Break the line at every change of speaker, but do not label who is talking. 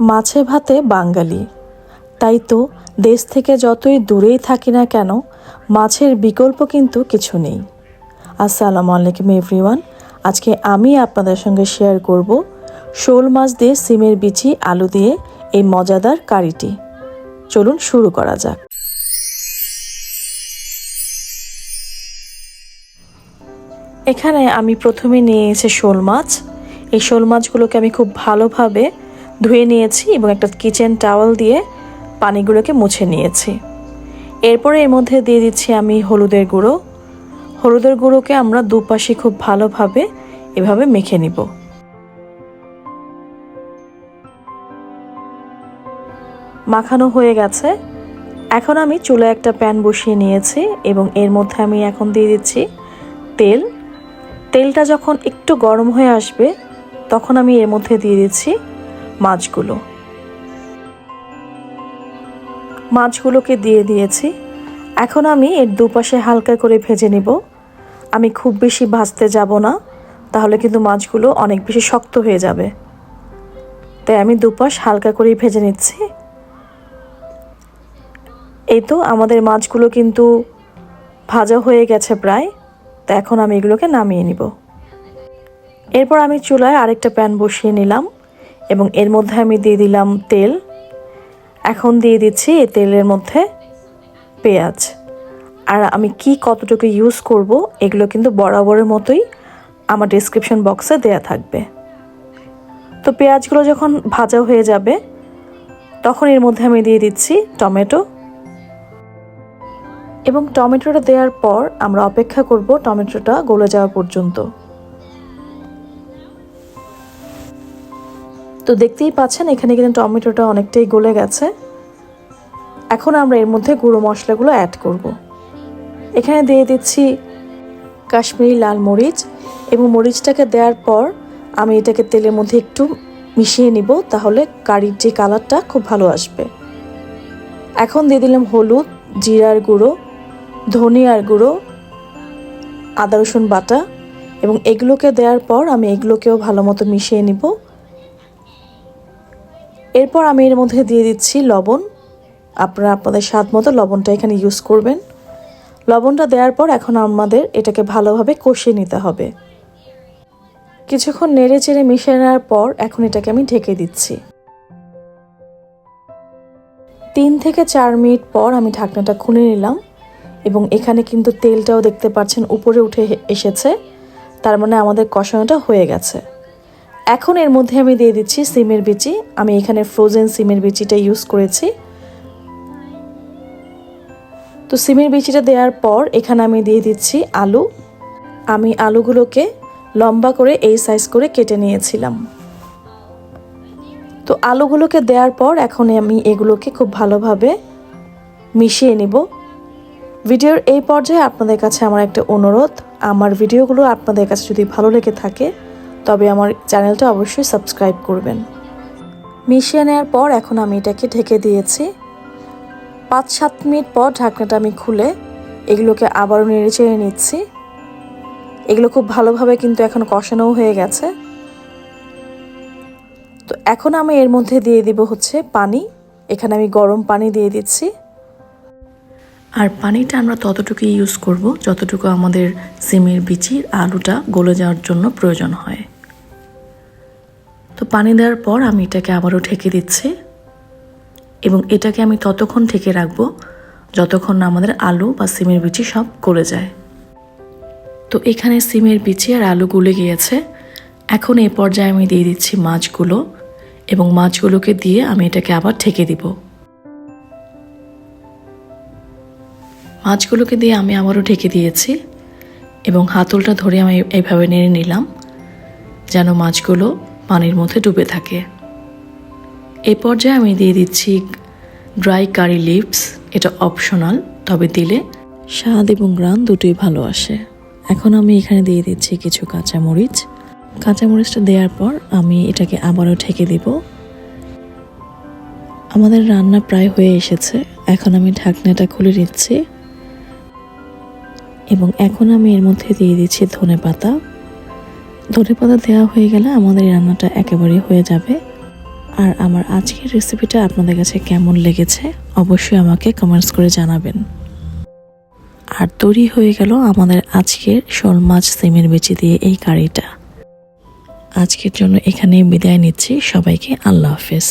মাছে ভাতে বাঙালি। তাই তো দেশ থেকে যতই দূরেই থাকি না কেন, মাছের বিকল্প কিন্তু কিছু নেই। আসসালামু আলাইকুম এভরিওয়ান, আজকে আমি আপনাদের সঙ্গে শেয়ার করব শোল মাছ দিয়ে সিমের বিচি, আলু দিয়ে এই মজাদার কারিটি। চলুন শুরু করা যাক। এখানে আমি প্রথমে নিয়ে এসে শোল মাছ। এই শোল মাছগুলোকে আমি খুব ভালোভাবে ধুয়ে নিয়েছি এবং একটা কিচেন টাওয়াল দিয়ে পানিগুলোকে মুছে নিয়েছি। এরপরে এর মধ্যে দিয়ে দিচ্ছি আমি হলুদের গুঁড়ো। হলুদের গুঁড়োকে আমরা দুপাশে খুব ভালোভাবে এভাবে মেখে নিব। মাখানো হয়ে গেছে। এখন আমি চুলে একটা প্যান বসিয়ে নিয়েছি এবং এর মধ্যে আমি এখন দিয়ে দিচ্ছি তেল। তেলটা যখন একটু গরম হয়ে আসবে, তখন আমি এর মধ্যে দিয়ে দিচ্ছি মাছগুলো। মাছগুলোকে দিয়ে দিয়েছি। এখন আমি এর দুপাশে হালকা করে ভেজে নিব। আমি খুব বেশি ভাজতে যাব না, তাহলে কিন্তু মাছগুলো অনেক বেশি শক্ত হয়ে যাবে। তাই আমি দুপাশ হালকা করেই ভেজে নিচ্ছি। এই তো আমাদের মাছগুলো কিন্তু ভাজা হয়ে গেছে প্রায় তো এখন আমি এগুলোকে নামিয়ে নিব। এরপর আমি চুলায় আরেকটা প্যান বসিয়ে নিলাম। এবং এর মধ্যে আমি দিয়ে দিলাম তেল। এখন দিয়ে দিচ্ছি এই তেলের মধ্যে পেঁয়াজ। আর আমি কি কতটুকু ইউজ করব, এগুলো কিন্তু বরাবরের মতোই আমার ডিসক্রিপশন বক্সে দেয়া থাকবে। তো পেঁয়াজগুলো যখন ভাজা হয়ে যাবে, তখন এর মধ্যে আমি দিয়ে দিচ্ছি টমেটো। এবং টমেটোটা দেওয়ার পর আমরা অপেক্ষা করব টমেটোটা গলে যাওয়া পর্যন্ত। তো দেখতেই পাচ্ছেন, এখানে কিন্তু টমেটোটা অনেকটাই গলে গেছে। এখন আমরা এর মধ্যে গুঁড়ো মশলাগুলো অ্যাড করব। এখানে দিয়ে দিচ্ছি কাশ্মীরি লাল মরিচ এবং মরিচটাকে দেওয়ার পর আমি এটাকে তেলের মধ্যে একটু মিশিয়ে নিব, তাহলে কারির যে কালারটা খুব ভালো আসবে। এখন দিয়ে দিলাম হলুদ, জিরার গুঁড়ো, ধনিয়ার গুঁড়ো, আদা রসুন বাটা এবং এগুলোকে দেওয়ার পর আমি এগুলোকেও ভালো মতো মিশিয়ে নিব। এরপর আমি এর মধ্যে দিয়ে দিচ্ছি লবণ। আপনারা আপনাদের স্বাদ মতো লবণটা এখানে ইউজ করবেন। লবণটা দেওয়ার পর এখন আমাদের এটাকে ভালোভাবে কষিয়ে নিতে হবে। কিছুক্ষণ নেড়ে চেড়ে মিশিয়ে নেওয়ার পর এখন এটাকে আমি ঢেকে দিচ্ছি। তিন থেকে চার মিনিট পর আমি ঢাকনাটা খুলে নিলাম এবং এখানে কিন্তু তেলটাও দেখতে পাচ্ছেন উপরে উঠে এসেছে। তার মানে আমাদের কষানোটা হয়ে গেছে। এখন এর মধ্যে আমি দিয়ে দিচ্ছি সিমের বিচি। আমি এখানে ফ্রোজেন সিমের বিচিটা ইউজ করেছি। তো সিমের বিচিটা দেওয়ার পর এখানে আমি দিয়ে দিচ্ছি আলু। আমি আলুগুলোকে লম্বা করে এই সাইজ করে কেটে নিয়েছিলাম। তো আলুগুলোকে দেওয়ার পর এখন আমি এগুলোকে খুব ভালোভাবে মিশিয়ে নিব। ভিডিওর এই পর্যায়ে আপনাদের কাছে আমার একটা অনুরোধ। আমার ভিডিওগুলো আপনাদের কাছে যদি ভালো লেগে থাকে তবে আমার চ্যানেলটা অবশ্যই সাবস্ক্রাইব করবেন। মিশিয়ে নেওয়ার পর এখন আমি এটাকে ঢেকে দিয়েছি। পাঁচ সাত মিনিট পর ঢাকনাটা আমি খুলে এগুলোকে আবারও নেড়ে চেড়ে নিচ্ছি। এগুলো খুব ভালোভাবে কিন্তু এখন কষানোও হয়ে গেছে। তো এখন আমি এর মধ্যে দিয়ে দিব হচ্ছে পানি। এখানে আমি গরম পানি দিয়ে দিচ্ছি। আর পানিটা আমরা ততটুকু ইউজ করব, যতটুকু আমাদের সিমের বিচির আলুটা গলে যাওয়ার জন্য প্রয়োজন হয়। তো পানি দেওয়ার পর আমি এটাকে আবারও ঢেকে দিচ্ছি। এবং এটাকে আমি ততক্ষণ ঢেকে রাখব যতক্ষণ না আমাদের আলু বা সিমের বিচি সব গলে যায়। তো এখানে সিমের বিচি আর আলু গুলে গিয়েছে। এখন এই পর্যায়ে আমি দিয়ে দিচ্ছি মাছগুলো এবং মাছগুলোকে দিয়ে আমি এটাকে আবার ঢেকে দিব। মাছগুলোকে দিয়ে আমি আবারও ঢেকে দিয়েছি এবং হাতলটা ধরে আমি এইভাবে নেড়ে নিলাম যেন মাছগুলো পানির মধ্যে ডুবে থাকে। এই পর্যায়ে আমি দিয়ে দিচ্ছি ড্রাই কারি লিভস। এটা অপশনাল, তবে দিলে স্বাদ এবং গ্রান দুটোই ভালো আসে। এখন আমি এখানে দিয়ে দিচ্ছি কিছু কাঁচামরিচ। কাঁচামরিচটা দেওয়ার পর আমি এটাকে আবারও ঢেকে দিব। আমাদের রান্না প্রায় হয়ে এসেছে। এখন আমি ঢাকনাটা খুলে নিচ্ছি। এবং এখন আমি এর মধ্যে দিয়ে দিচ্ছি ধনে পাতা ধনে পাতা দেওয়া হয়ে গেলে আমাদের রান্নাটা একেবারেই হয়ে যাবে। আর আমার আজকের রেসিপিটা আপনাদের কাছে কেমন লেগেছে, অবশ্যই আমাকে কমেন্টস করে জানাবেন। আর তৈরি হয়ে গেল আমাদের আজকের শোল মাছ সিমের বেচি দিয়ে এই কারিটা। আজকের জন্য এখানেই বিদায় নিচ্ছি। সবাইকে আল্লাহ হাফেজ।